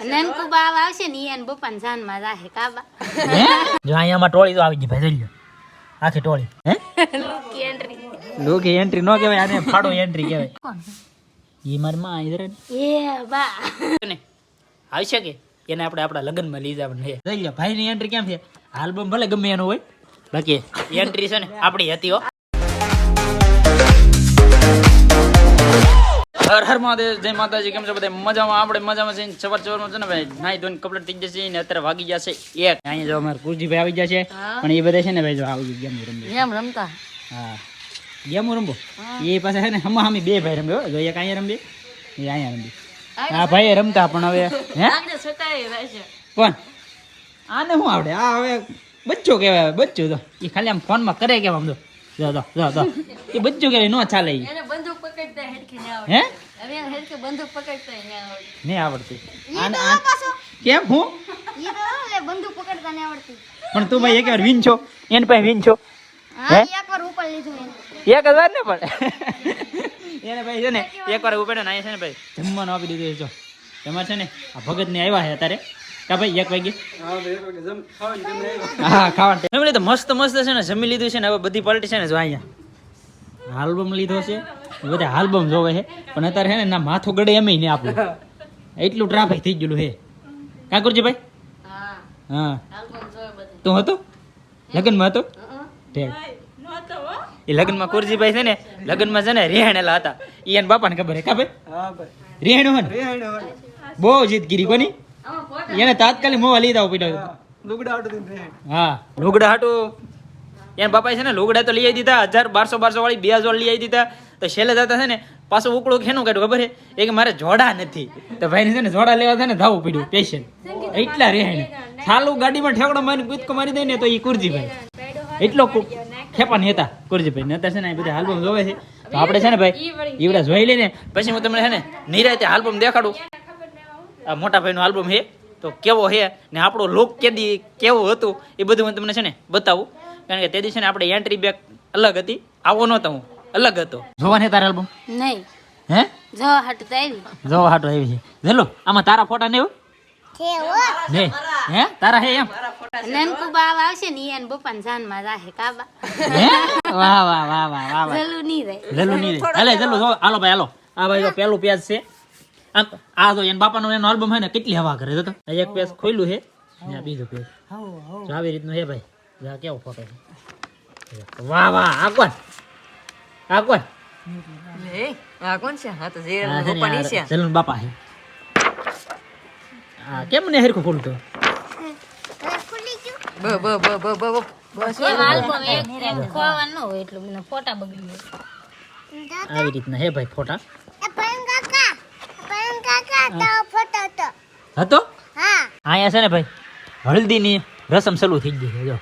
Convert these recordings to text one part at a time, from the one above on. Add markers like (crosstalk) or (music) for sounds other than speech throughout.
નનકુ બાવ આવશે ને ઈ એને બપ્પાને જાનમાં જાહે કાબા હે જો અહીંયામાં ટોળી તો આવી ગઈ ભાઈ જોઈ આખી ટોળી હે લુકી એન્ટ્રી લોકે એન્ટ્રી ન કહેવાય આને ફાડો એન્ટ્રી કહેવાય ઈ મારી માં ઇધર એ બા ને આવી શકે એને આપણે આપણા લગ્નમાં લઈ જવાનું છે જોઈ ભાઈ ની એન્ટ્રી કેમ છે આલ્બમ ભલે ગમે એનું હોય બાકી એન્ટ્રી છે ને આપણી હતી હો હર હર મહાદેવ જય માતાજી કેમ છો બધા? મજામાં? આપણે મજામાં છે સવાર સવારમાં છે ને ભાઈ નાઈ ધોઈને કપડાં થઈ જશે ને અત્યારે વાગી જશે એક. અહીંયા જો અમારે કુરજીભાઈ આવી જશે પણ એ બધા છે ને ભાઈ જો આવી ગેમ રમે ગેમ રમતા? હા. ગેમ રમવો? એ પાસે છે ને હમા હમી બે ભાઈ રમ્યો જો એક અહીંયા રમે એ અહીંયા રમવી હા ભાઈ રમતા પણ હવે હે? પણ આને શું આવડે? આ હવે બચ્ચો કહેવાય હવે બચ્ચો તો. એ ખાલી આમ ફોનમાં કરે કેમ આમ તો. જો જો જો જો. એ બચ્ચો કે નો ચાલે એને બંદૂક પકડતા હેડકી ને આવડે. હે? હવે હેડકે બંદૂક પકડતા ને આવડે. ને આવડતી. આને કેમ હું? ઈ તો લે બંદૂક પકડતા ને આવડતી. પણ તું ભાઈ એક વાર વિન છો? એન પાસે વિન છો? હે એકવાર ઉપર લીધું એને. એક હજાર ને પણ. (laughs) એને ભાઈ છે ને એક વાર ઉપડે ને છે ને ભાઈ જમવાનું આપી દીધું છે જો. તમારે છે ને આ ભગત ને આવ્યા છે અત્યારે. કા ભાઈ એક વાગે? હા ખાવાનું જમી તો મસ્ત મસ્ત છે ને જમી લીધું છે ને હવે બધી પાર્ટી છે ને જો અહીંયા. આલ્બમ લીધો છે. બધા આલ્બમ જોવે છે. પણ અત્યારે છે ને ના માથું ગડે એમ નહીં આપણું. એટલું ટ્રાફિક થઈ ગયેલું હે કાકુરજી ભાઈ? હા. હા. આલ્બમ જોયો બધે. તું હતો? લગ્નમાં હતો? ઠીક. એ લગ્નમાં કુરજીભાઈ છે ને લગ્નમાં છે ને રેહાણેલા હતા. ઈ એને બાપાને ખબર હે કા ભાઈ? રેહાણો હે બહુ જીદગીરી કોની? આમાં ફોટો એને તાત્કાલિક મોવા લીધા પડ્યો. હા લુગડા હાટું. એના બાપાએ છે ને લુગડા તો લઈ આવી દીધા હજાર બારસો બારસો વાળી બે હજાર લઈ આવી દીધા. તો છેલ્લે જતા છે ને પાછું ઉકળું ખેનું કાઢ્યું ખબર છે? એક મારે જોડા નથી. તો ભાઈને છે ને જોડા લેવા છે ને ધાવું પડ્યું પેશન્ટ એટલા રેહાણી. ચાલુ ગાડીમાં ઠેકડો મારી કૂદકો મારી દે ને તો એ કુરજીભાઈ. એટલો ખેપા ખેપાની હતા કુરજીભાઈ. ને અત્યારે છે ને આ બધા આલ્બમ જોવે છે. તો આપણે છે ને ભાઈ ઈવડા જોઈ લઈને પછી હું તમને છે ને નિરાતે આલ્બમ દેખાડું. મોટા ભાઈનું આલ્બમ છે તો કેવો છે ને આપણો લુક કેદી કેવું હતું એ બધું હું તમને છે ને બતાવું. કારણ કે તે દિવસે આપણે એન્ટ્રી બેક અલગ હતી આવો નહોતો હું અલગ હતો. જોવા તારા આલ્બમ? નહીં. હે? જોવા હટ તો આવી. જોવા હાટો આવી છે. જેલો આમાં તારા ફોટા ને એવું? હે? તારા હે એમ? નનકુ બાવ આવશે ને કાબા. હે? વાહ વાહ વાહ વાહ વાહ રે હાલે જો હાલો ભાઈ હાલો. આ ભાઈ પેલું પ્યાજ છે. આમ આ જો એના બાપાનો એનો આલ્બમ હે ને કેટલી હવા કરે તો. એક પેજ ખોલ્યું છે ને આ બીજું પેજ જો આવી રીતનું હે ભાઈ. જા કેવો ફોટો છે. વાહ વાહ આ કોણ? આ કોણ? આ કોણ છે? હા તો જે પાણી છે ને પપ્પાની છે. આ જલ્લુના બાપા હે આ કેમ ને હરખું ખોલતો? બ બ બ બ બ બ. બસ આલ્બમ એક ખોવાનું હોય એટલું મને ફોટા બગડી આવી રીતના હે ભાઈ ફોટા. હતો? અહીંયા છે ને ભાઈ હળદીની રસમ શરૂ થઈ ગઈ છે જો.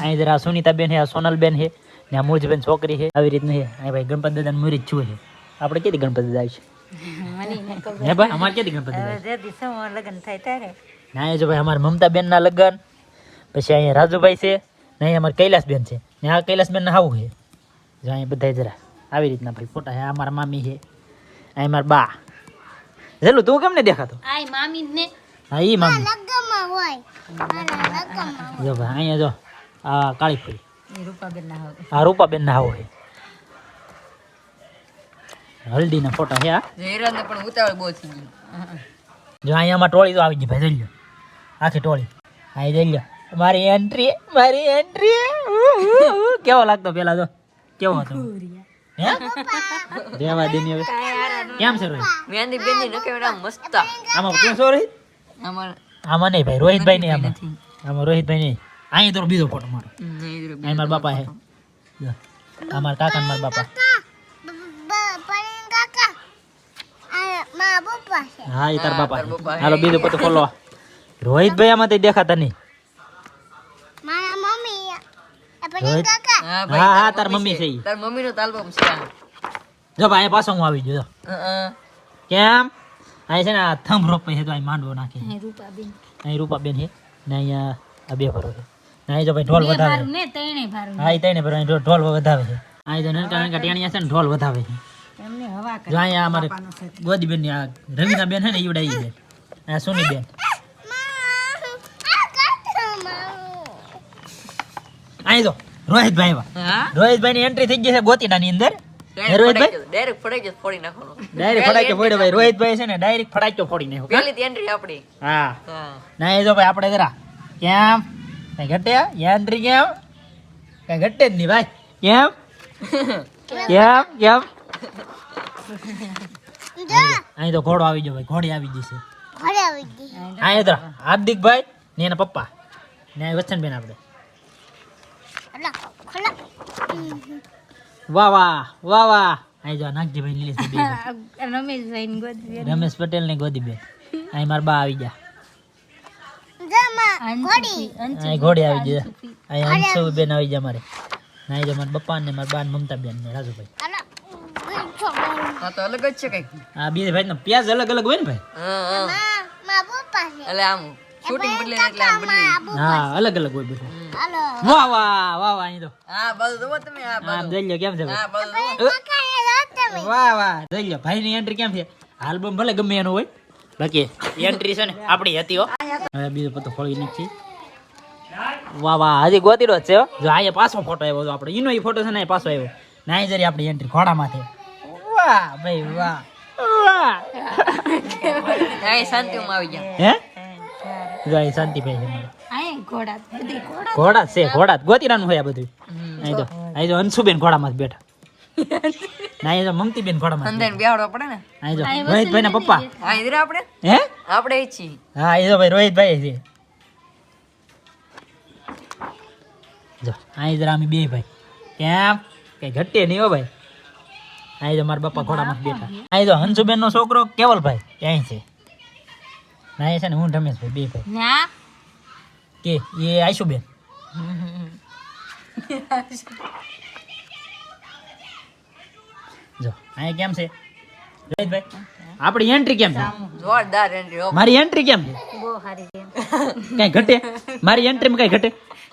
અહીં જરા સુનીતાબેન છે આ સોનલબેન છે ને આ મુરજબેન છોકરી છે આવી રીતનું છે. અહીં ભાઈ ગણપત દાદાને મુરી જ છું. છે આપણે ક્યાંથી ગણપત દાદા છે હે ભાઈ અમારે ક્યાંથી ગણપત દાદા લગ્ન થાય ત્યારે? ના જો ભાઈ અમારે મમતાબેનના લગ્ન પછી અહીંયા રાજુભાઈ છે ને અહીંયા અમારે કૈલાસબેન છે. ને આ કૈલાસબેન આવું છે. જો અહીંયા બધા જરા આવી રીતના ભાઈ ફોટા છે. આ મારા મામી છે અહીંયા મારા બા. જેલું તું કેમ ને દેખાતો? આય મામી ને. હા ઈ મામી. જો ભાઈ અહીંયા જો આ કાળી ફળી રૂપાબેન ના હોય. આ રૂપાબેન ના હોય. હલ્દીના ફોટા છે આ હેરાન પણ ઉતાવળ બહુ થઈ ગઈ. જો અહીંયામાં ટોળી તો આવી ગઈ ભાઈ જઈ આખી ટોળી. હા જઈ લો મારી એન્ટ્રી મારી એન્ટ્રી કેવો લાગતો પેલા જો કેવો હતો? હે રેવા દે હવે કેમ છે રોહિત મહેંદી બેંદી ન કેવડા મસ્ત આમાં તું છો રોહિત અમાર આમાં નહીં ભાઈ રોહિતભાઈ નહીં આમાં આમાં રોહિતભાઈ નહીં અહીં તો બીજો ફોટો મારો નહીં અહીં મારા બાપા છે જો આ મારા કાકા ને મારા બાપા હા એ તાર બાપા છે. હાલો બીજો પોતો ખોલો રોહિતભાઈ આમાં તો દેખાતા નહીં હા હા હા તાર મમ્મી છે. તાર મમ્મી નો આલ્બમ છે જો ભાઈ પાછો હું આવી ગયો. કેમ? આ છે ને આ થંભ રોપ છે તો અહીં માંડવો નાખે. અહીં રૂપાબેન. અહીં રૂપાબેન છે. ને અહીંયા આ બે ભરો છે. ને અહીં જો ભાઈ ઢોલ વધાવે ને તઈને ભારું હા એ તઈને ભરો. અહીં ઢોલ વધારે છે. અહીં તો નાનકા નાનકા ટેણિયા છે ને ઢોલ વધારે છે. એમને હવા જો અહીંયા અમારે ગોદીબેનની આ રવિના બેન છે ને ઈવડા છે. આ સુની બેન અહીં જો રોહિતભાઈ રોહિતભાઈ ની એન્ટ્રી થઈ ગઈ છે ગોતીડાની અંદર. હે રોહિતભાઈ? ડાયરેક્ટ ગયો ફોડી નાખવાનો. ડાયરેક્ટ ફડાક્યો ફોડ્યો ભાઈ. રોહિતભાઈ છે ને ડાયરેક્ટ ફડાક્યો ફોડી નાખ્યો. પહેલી એન્ટ્રી આપણી. હા. ના એ જો ભાઈ આપણે જરા કેમ? કઈ ઘટે? એન્ટ્રી કેમ? કઈ ઘટે જ નહીં ભાઈ. કેમ? (laughs) કેમ? કેમ? અહીં તો ઘોડો આવી ગયો ભાઈ. ઘોડી આવી ગઈ છે. હા એ હાર્દિકભાઈ ને એના પપ્પા. ને વચનબેન આપણે. વાહ વાહ વાહ વાહ. આઈ જો નાગજીભાઈ લીલી બે રમેશભાઈ ની ગોદી રમેશ પટેલ ને ગોદીબેન. અહીં માર બા આવી ગયા. અહીં ઘોડી આવી ગયા અહીં અંશુ બેન આવી ગયા મારે. ના અહીં મારા પપ્પા ને મારા બા ને મમતા બેન ને રાજુભાઈ હા તો અલગ જ છે કંઈક. આ બીજા ભાઈ નો પ્યાજ અલગ અલગ હોય ને ભાઈ? હા હા. એટલે આમ શૂટિંગ બદલે એટલે આમ બદલી. હા અલગ અલગ હોય બધું. વાહ વાહ વાહ વાહ અહીં તો. હા બાજુ જુઓ તમે આ હા બાજુ જોઈ લો કેમ છે? હા ભાઈ? વાહ વાહ જોઈ લો ભાઈ ની એન્ટ્રી કેમ છે? આલ્બમ ભલે ગમે એનું હોય. બાકી એન્ટ્રી છે ને આપણી હતી હો. હવે બીજો પતો ખોલી નાખી વાહ વાહ હજી ગોતીડો જ છે હો. જો અહીંયા પાછો ફોટો આવ્યો આપણે. એનો ફોટો છે ને પાછો આવ્યો. નાઈ જરી આપણી એન્ટ્રી ઘોડામાંથી. વાહ ભાઈ વાહ. વાહ. શાંતિમાં આવી ગયા. હે? જો અહીં શાંતિભાઈ છે. ઘોડા ઘોડા. ઘોડા છે ઘોડા. ગોતીરાનું હોય આ બધું. અહીં તો અહીં તો અંશુબેન ઘોડામાં જ બેઠા. ના અહીં તો મમતીબેન ઘોડામાં અંદર બેહાડવા પડે ને? અહીં જો રોહિતભાઈ ના પપ્પા. હા ઇધર આપણે? હે? આપણે ઈ છીએ. હા એ તો ભાઈ રોહિતભાઈ છે. જો અહીં જરા અમે બે ભાઈ. કેમ? કઈ ઘટે નહીં હો ભાઈ. અહીં તો મારા બાપા ઘોડામાં બેઠા. અહીં તો હંસુબેન નો છોકરો કેવલભાઈ ત્યાં છે. ના એ છે ને હું રમેશભાઈ બે ભાઈ. ના? કે એ આશુબેન જો આ કેમ છે? રોહિતભાઈ આપણી એન્ટ્રી કેમ છે? જોરદાર એન્ટ્રી મારી એન્ટ્રી કેમ છે? બહુ સારી છે કઈ ઘટે? મારી એન્ટ્રીમાં કઈ ઘટે?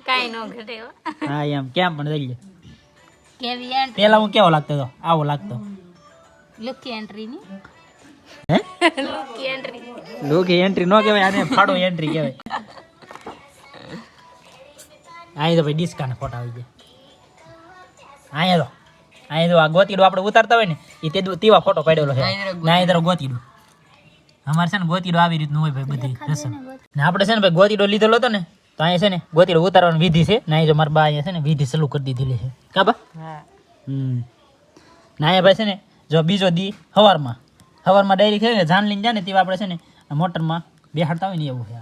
કઈ નો ઘટે હા. એમ કેમ પણ જઈએ. કેવી એન્ટ્રી પેલા હું કેવો લાગતો હતો? આવો લાગતો. લુકી એન્ટ્રી ની? લુકી એન્ટ્રી નો કહેવાય આને ફાડો એન્ટ્રી કહેવાય. અહીં તો ભાઈ ડિસ્કાના ફોટા આવી ગયા. અહીંયા તો અહીંયા તો આ ગોતીડું આપણે ઉતારતા હોય ને એ તે તેવા ફોટો પાડેલો છે. ના અહીં તો ગોતીડું. અમારે છે ને ગોતીડું આવી રીતનું હોય ભાઈ બધી રસમ. ને આપણે છે ને ભાઈ ગોતીડો લીધેલો હતો ને તો અહીંયા છે ને ગોતીડો ઉતારવાની વિધિ છે. ના જો મારા બા અહીંયા છે ને વિધિ ચાલુ કરી દીધેલી છે. કા બા? હા. હમ. ના અહીંયા ભાઈ છે ને જો બીજો દી સવારમાં સવારમાં ડાયરી છે ને જાન લઈને જાય ને તેવા આપણે છે ને મોટરમાં બેહાડતા હોય ને એવું છે.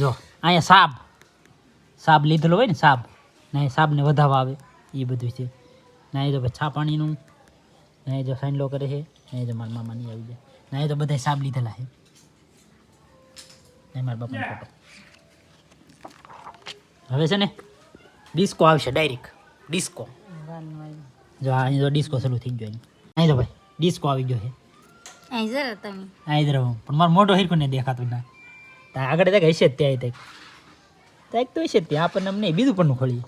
જો અહીંયા સાબ. સાબ લીધેલો હોય ને સાબ. ના એ સાબને વધાવવા આવે. એ બધું છે. ના એ તો ભાઈ છા પાણીનું. ના જો સાઈનલો કરે છે. ના એ તો મારા મામાની આવી જાય ના એ તો બધા સાબ લીધેલા છે. ને મારા બાપાનો ફોટો હવે છે ને ડિસ્કો આવશે ડાયરેક્ટ ડિસ્કો જો આ અહીં તો ડિસ્કો ચાલુ થઈ ગયો અહીં. અહીં લો ભાઈ ડિસ્કો આવી ગયો છે. અહીં જરા તમે. આ જરા પણ મારો મોટો હિરકો ને દેખાતું ના. તા આગળ ત્યાં હશે જ ત્યાં ત્યાં ત્યાં તો હશે જ ત્યાં આપણને અમને બીજું પણ ખોલીએ.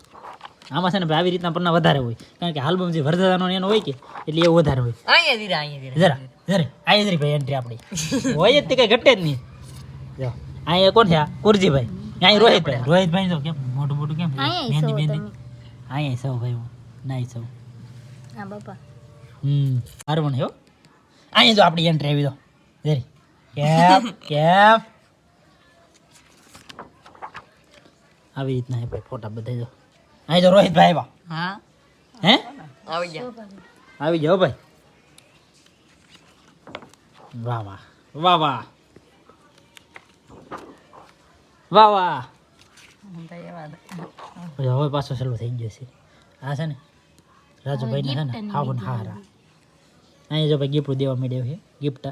આમાં છે ને આવી રીતના પન્ના વધારે હોય. કારણ કે આલ્બમ જે વરદાનો એનો હોય કે એટલે એ વધારે હોય. અહીંયા ધીરે અહીંયા ધીરે જરા જરા આ ઇધરી ભાઈ એન્ટ્રી આપણી. હોય જ તે કઈ ઘટે જ નહીં. જો અહીંયા કોણ છે? આ કુરજીભાઈ. અહીં રોહિતભાઈ રોહિતભાઈ જો કેમ મોટું મોટું કેમ? અહીંયા મહેંદી સૌ મહેંદી. અહીંયા સૌ ભાઈ હું. નાઈ સૌ હા બાપા. હમ અરવણ હો. અહીંયા જો આપણી એન્ટ્રી આવી દો. જરી કેફ કેફ આવી રીતના હે ભાઈ ફોટા બધા જો. અહીં જો રોહિતભાઈ આવ્યા. હા. હે? આવી ગયા. આવી જાઓ ભાઈ. વાહ વાહ. વાહ વાહ. વાહ વાહ. હવે પાછો ચાલુ થઈ ગયો છે. આ છે ને રાજુભાઈ ને છે ને ને હારા. અહીંયા જો ભાઈ ગિફ્ટ દેવા માંડ્યો છે ગિફ્ટ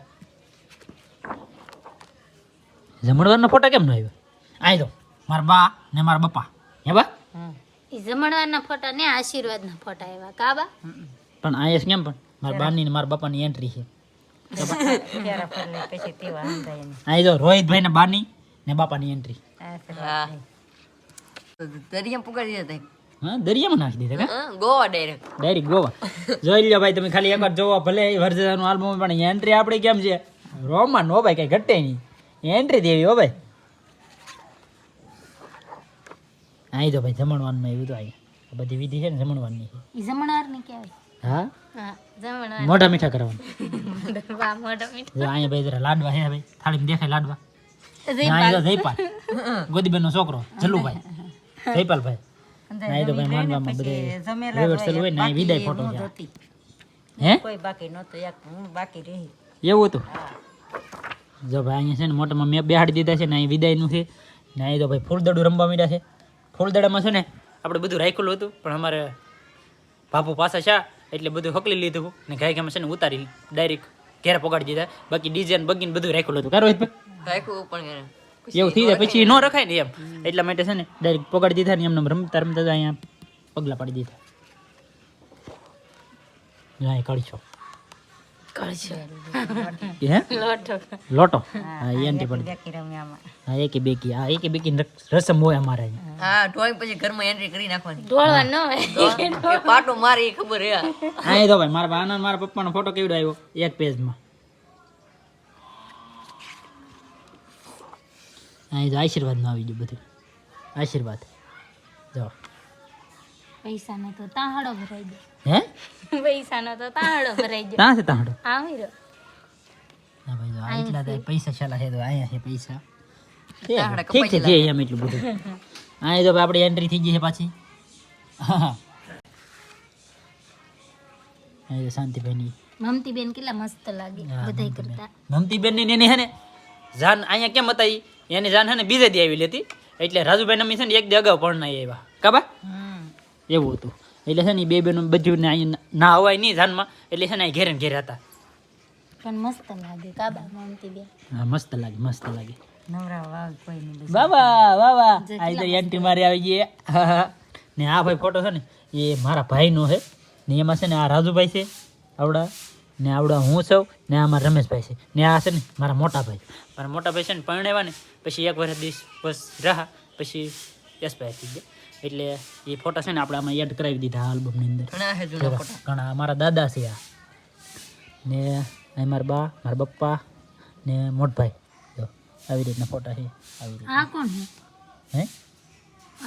જમણવારના ફોટા કેમ ન આવ્યો? અહીં તો મારા બા ને મારા બપ્પા હે બા? જમણવારના ફોટા ને આશીર્વાદના ફોટા આવ્યા. કાબા પણ આયસ કેમ પણ? મારા બાની ને મારા બાપાની એન્ટ્રી છે. અહીં જો રોહિતભાઈ ને બાની ને બાપાની એન્ટ્રી દરિયા પુગાડી દીધા હા દરિયામાં નાખી દીધા કા? હા ગોવા ડાયરેક્ટ ડાયરેક્ટ ગોવા. જોઈ લ્યો ભાઈ તમે ખાલી એકવાર જોવો. ભલે વરસાદનું આલ્બમ પણ એન્ટ્રી આપણી કેમ છે? રોમા નો ભાઈ કઈ ઘટે નહીં. એન્ટ્રી દેવી હો ભાઈ. અહીં તો ભાઈ જમણવાનું એવું તો અહીં આ બધી વિધિ છે ને જમણવાની છે ઈ જમણવાર ને કહેવાય. હા? હા જમણવાર મોઢા મીઠા કરવાનું. (laughs) વાહ મોઢો મીઠો. જો અહીંયા ભાઈ જરા લાડવા હે ભાઈ. થાળીમાં દેખાય લાડવા. જય ના અહીં તો જયપાલ. ગોદીબેન નો છોકરો જલ્લુભાઈ. (laughs) જયપાલ ભાઈ ના તો ભાઈ માનવામાં બધે રિવર્સલ હોય ને વિદાય ફોટો છે. હે? કોઈ બાકી નહોતો એક હું બાકી રહી. એવું હતું? જો ભાઈ અહીંયા છે ને મોટામાં મેં બેહાડી દીધા છે ને અહીં વિદાયનું છે. ને અહીં તો ભાઈ ફૂલદડું રમવા માંડ્યા છે. ફૂલદડામાં છે ને આપણે બધું રાખેલું હતું પણ અમારે બાપુ પાછા છે એટલે બધું હકલી લીધું ને ગાય ગામ છે ને ઉતારી ડાયરેક્ટ ઘેર પગાડી દીધા. બાકી ડીજે ને બગીને બધું રાખેલું હતું. કારો રાખ્યું પણ એવું થઈ જાય પછી ન રખાય ને એમ. એટલા માટે છે ને ડાયરેક્ટ પકડી દીધા ને એમને રમતા રમતા અહીંયા પગલા પાડી દીધા. જાય કળશો લોટો. લોટો? હા એ એન્ટી હા એકી બેકી હા એકી બેકી રસમ હોય અમારે હા. ડ્રોઈંગ પછી ઘરમાં એન્ટ્રી કરી નાખવાની. ઢોળવા ન હોય. પાટો મારી ખબર હે. હા એ તો ભાઈ મારા પપ્પા નો મારા પપ્પાનો ફોટો કેવડો આવ્યો? એક પેજમાં હા એ તો આશીર્વાદમાં આવી ગયું બધું આશીર્વાદ જો પૈસાનો તો તાહડો ભરાઈ દે હે પૈસાનો તો તાહડો ભરાઈ દે ત્યાં છે તાંડો આવી રહ્યો હા ભાઈ જો આ તો પૈસા છેલ્લા છે તો અહીંયા છે પૈસા ઠીક છે જે એમ એટલું બધું હા તો આપણી એન્ટ્રી થઈ ગઈ છે પાછી હા હા શાંતિભાઈની મમતી બેન કેટલા મસ્ત લાગે બધાય કરતા મમતીબેનની એની હે ને જાન અહીંયા કેમ હતા? એની જાન છે ને બીજે દી આવી લેતી એટલે રાજુભાઈ નમી છે ને એક દી અગાઉ નહીં આવ્યા. કાબા એવું હતું. એટલે છે ને બે બેનો બધું ને ના અવાય નહીં જાનમાં. એટલે છે ને ઘેરે ને ઘેરે હતા. પણ મસ્ત લાગે. કાબા મમતી બેન? હા મસ્ત લાગે મસ્ત લાગે. નવરા વાવ કોઈ નહીં બાબા બાબા આ તો એન્ટ્રી મારી આવી ગઈ હા, હા. (laughs) ને આ ભાઈ ફોટો છે ને એ મારા ભાઈનો છે. ને એમાં છે ને આ રાજુભાઈ છે આવડા. ને આવડા હું છું ને આ મારા રમેશભાઈ છે. ને આ છે ને મારા મોટા ભાઈ મારા મોટા ભાઈ છે ને પરણેવા ને પછી એક વર્ષ દિવસ બસ રહા પછી યશભાઈ થઈ ગયા. એટલે એ ફોટા છે ને આપણે આમાં એડ કરાવી દીધા આલ્બમની અંદર. ઘણા છે જૂના ફોટા. ઘણા. મારા દાદા છે આ. ને અહીં મારા બા મારા પપ્પા ને મોટભાઈ. જો આવી રીતના ફોટા છે. આવી રીતે આ કોણ છે? હે?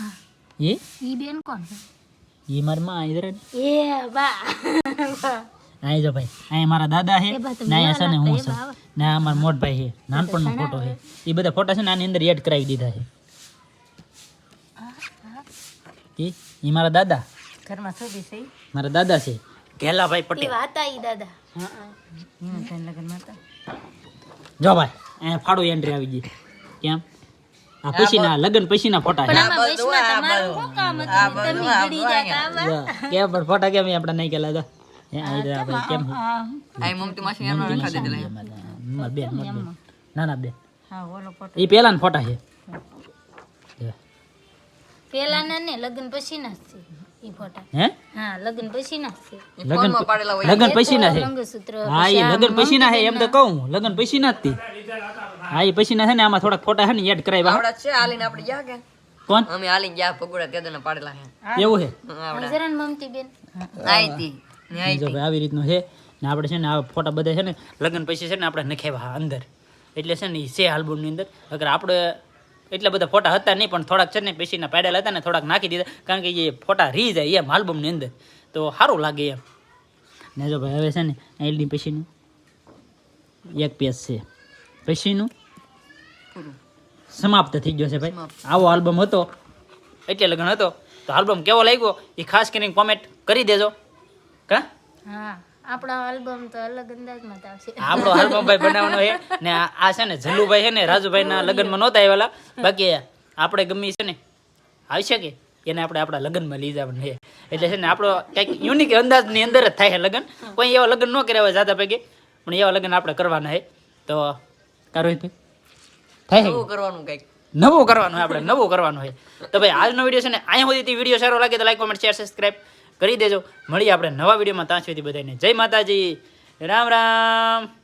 આ એ ઈ બેન કોણ છે? એ મારી માં એ બા. (laughs) આઈ જો ભાઈ અહીં મારા દાદા છે ને અહીંયા છે ને હું છું ને આ મારા મોટભાઈ છે નાનપણનો ફોટો છે એ બધા ફોટા છે ને આની અંદર એડ કરાવી દીધા છે. એ એ મારા દાદા? ઘરમાં શોધી છે મારા દાદા છે. ઘેલાભાઈ પટેલ. હતા એ દાદા. જો ભાઈ અહીંયા ફાડો એન્ટ્રી આવી ગઈ. કેમ? આ પછીના લગ્ન પછીના ફોટા છે. હતું કેમ પણ ફોટા કેમ આપણે નહીં કેલા તો હે, આ રીતે આ ભાઈ કેમ મમતી માસી મારા બેન મારા બેન. ના ના બેન હા ઓલો ફોટો એ પહેલાના ફોટા છે પેલાના ને લગ્ન પછીના જ છે ઈ ફોટા હે હા લગ્ન પછીના જ છે એ પાડેલા હોય લગ્ન પછીના છે હા એ લગ્ન પછીના છે એમ તો કહું લગ્ન પછીના જ તે. હા એ પછીના છે ને આમાં થોડાક ફોટા છે ને એડ કરાવ્યા આવડા છે હાલીને આપણે ગયા કે કોણ અમે હાલીને ગયા પગોડા તેદને પાડેલા છે એવું છે આવડા મમતી બેન આઈ તી ને આઈ જો ભાઈ આવી રીતનું છે ને આપણે છે ને આ ફોટા બધા છે ને લગ્ન પછી છે ને આપણે નખેવા અંદર. એટલે છે ને એ છે આલ્બમની અંદર. અગર આપણે એટલા બધા ફોટા હતા નહીં પણ થોડાક છે ને પછીના પાડેલા હતા ને થોડાક નાખી દીધા કારણ કે એ ફોટા રી જાય એમ આલ્બમની અંદર. તો સારું લાગે એમ. ને જો ભાઈ હવે છે ને એલડી પછીનું એક પેજ છે. પછીનું સમાપ્ત થઈ ગયો છે ભાઈ. આવો આલ્બમ હતો એટલે લગ્ન હતો. તો આલ્બમ કેવો લાગ્યો? એ ખાસ કરીને કોમેન્ટ કરી દેજો. કા? હા આપણો આલ્બમ તો અલગ અંદાજમાં જ આવશે. આપણો આલ્બમ ભાઈ બનાવવાનો છે. ને આ છે ને જલ્લુભાઈ છે ને રાજુભાઈના લગ્નમાં નહોતા આવેલા બાકી આપણે ગમી છે ને આવી શકે એને આપણે આપણા લગ્નમાં લઈ જવાનું છે. એટલે છે ને આપણો કંઈક યુનિક અંદાજની અંદર જ થાય છે લગ્ન. કોઈ એવા લગ્ન ન કર્યા હોય જાતા પૈકી પણ એવા લગ્ન આપણે કરવાના છે. તો કારોહિત થાય નવું કરવાનું કંઈક. નવું કરવાનું હોય આપણે નવું કરવાનું હોય તો ભાઈ આજનો વીડિયો છે ને અહીંયા સુધી વીડિયો સારો લાગે તો લાઈક કોમેન્ટ શેર સબસ્ક્રાઈબ કરી દેજો. મળીએ આપણે નવા વિડીયોમાં. ત્યાં સુધી બધાને જય માતાજી. રામ રામ.